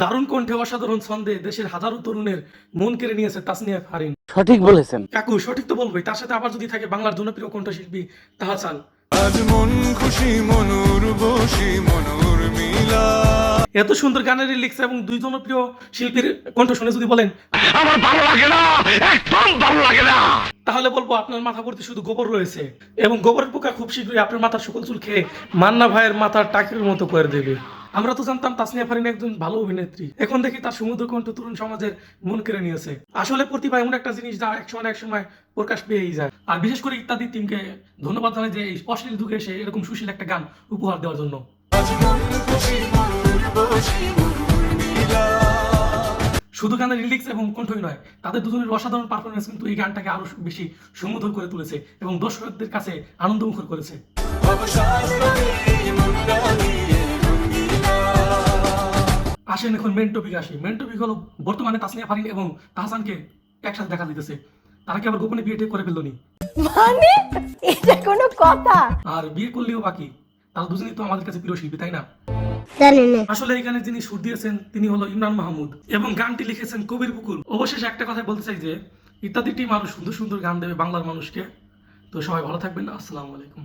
দারুণ কণ্ঠে অসাধারণ ছন্দে দেশের হাজারো তরুণের মন কেড়ে নিয়েছে তাসনিয়া ফারিন। সঠিক বলেছেন। কাকু সঠিক তো বলবোই। তার সাথে আবার যদি থাকে বাংলার জনপ্রিয় কণ্ঠশিল্পী তাহাসান। আজ মন খুশি মনুর বসি মনুর মিলা। এত সুন্দর গানের লিরিক্স এবং দুই জনপ্রিয় শিল্পীর কণ্ঠ শুনে যদি বলেন আমার ভালো লাগে না একদম ভালো লাগে না। তাহলে বলব আপনার মাথা ভর্তি শুধু গোবর রয়েছে। এবং গোবরের পোকা খুব শীঘ্রই আপনার মাথার সকল চুল খেয়ে মান্না ভাইয়ের মাথার টাকের মতো করে দেবে। আমরা তো জানতাম তাসনিয়া ফারিন একজন ভালো অভিনেত্রী। এখন দেখি তার সমুদ্র কণ্ঠ তরুণ সমাজের মন কেড়ে নিয়েছে। আসলে প্রতিভা এমন একটা জিনিস যা এক সময় এক সময় প্রকাশ পেয়েই যায়। আর বিশেষ করে ইত্যাদি টিমকে ধন্যবাদ জানাই যে এই অশ্লীল যুগে এসে এরকম সুশীল একটা গান উপহার দেওয়ার জন্য। শুধু গানের লিরিক্স এবং কণ্ঠই নয়, তাদের দুজনের অসাধারণ পারফরমেন্স কিন্তু এই গানটাকে আরও বেশি সুমধুর করে তুলেছে এবং দর্শকদের কাছে আনন্দমুখর করেছে। আসেন এখন মেন টপিক আসি। মেন টপিক হলো বর্তমানে তাসনিয়া ফারিন এবং তাহসানকে একসাথে দেখা দিতেছে। তারা কি আবার গোপনে বিয়ে করে ফেলল নি? মানে? এটা কোনো কথা? আর বিয়ে করলেও বাকি। তারা দুজনেই তো আমাদের কাছে প্রিয় শিল্পী তাই না? আসলে এই গানে যিনি সুর দিয়েছেন তিনি হলো ইমরান মাহমুদ এবং গানটি লিখেছেন কবির বুকুল। অবশেষে একটা কথা বলতে চাই যে ইত্যাদি টিম আরও সুন্দর সুন্দর গান দেবে বাংলার মানুষকে। তো সবাই ভালো থাকবেন। আসসালামু আলাইকুম।